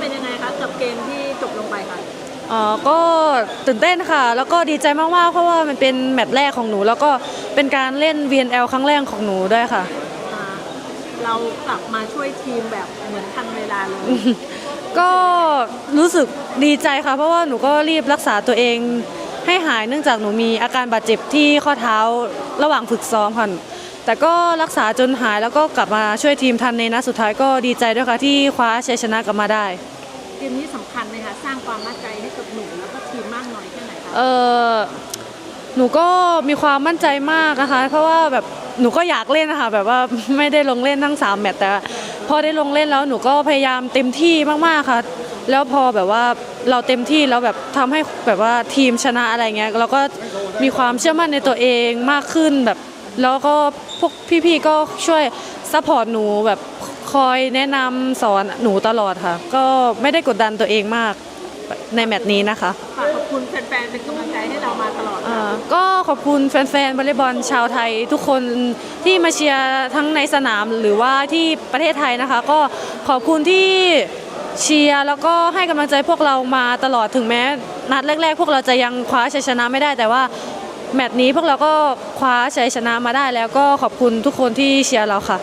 เป็นยังไงคะกับเกมที่จบลงไปคะเอ่อก็ตื่นเต้นค่ะ แล้วก็ดีใจมากๆ เพราะว่ามันเป็นแมตช์แรกของหนู แล้วก็เป็นการเล่น VNL ครั้งแรกของหนูด้วยค่ะ อ่าเรากลับมาช่วยทีมแบบเหมือนทันเวลาเลยก็รู้สึกดีใจค่ะ เพราะว่าหนูก็รีบรักษาตัวเอง ให้หายเนื่องจากหนูมีอาการบาดเจ็บที่ข้อเท้าระหว่างฝึกซ้อมค่ะ แต่ก็รักษาจนหายแล้วก็กลับมาช่วยทีมทันในนัดสุดท้ายก็ดีใจด้วยค่ะที่คว้าชัยชนะกลับมาได้ เกมนี้สำคัญไหมคะสร้างความมั่นใจให้กับหนูแล้วก็ทีมมากน้อยแค่ไหนคะเออหนูก็มีความมั่นใจมากนะคะ เพราะว่าแบบหนูก็อยากเล่นนะคะแบบว่า ไม่ได้ลงเล่นทั้งสามแมตช์แต่พอได้ลงเล่นแล้วหนูก็พยายามเต็มที่มากๆค่ะ แล้วพอแบบว่าเราเต็มที่แล้วแบบทำให้แบบว่าทีมชนะอะไรเงี้ยเราก็มีความเชื่อมั่นในตัวเองมากขึ้นแบบ แล้วก็พวกพี่ๆก็ช่วยซัพพอร์ตหนูแบบคอยแนะนำสอนหนูตลอดค่ะ ก็ไม่ได้กดดันตัวเองมากในแมตช์นี้นะคะฝากขอบคุณแฟนๆเป็นกำลังใจให้เรามาตลอดอ่าก็ขอบคุณแฟนๆวอลเลย์บอลชาวไทย ทุกคนที่มาเชียร์ทั้งในสนามหรือว่าที่ประเทศไทยนะคะ ก็ขอบคุณที่เชียร์แล้วก็ให้กำลังใจพวกเรามาตลอดถึงแม้ นัดแรก ๆ พวกเราจะยังคว้าชัยชนะไม่ได้แต่ว่า แมตช์นี้พวกเราก็คว้าชัยชนะมาได้แล้วก็ขอบคุณทุกคนที่เชียร์เราค่ะ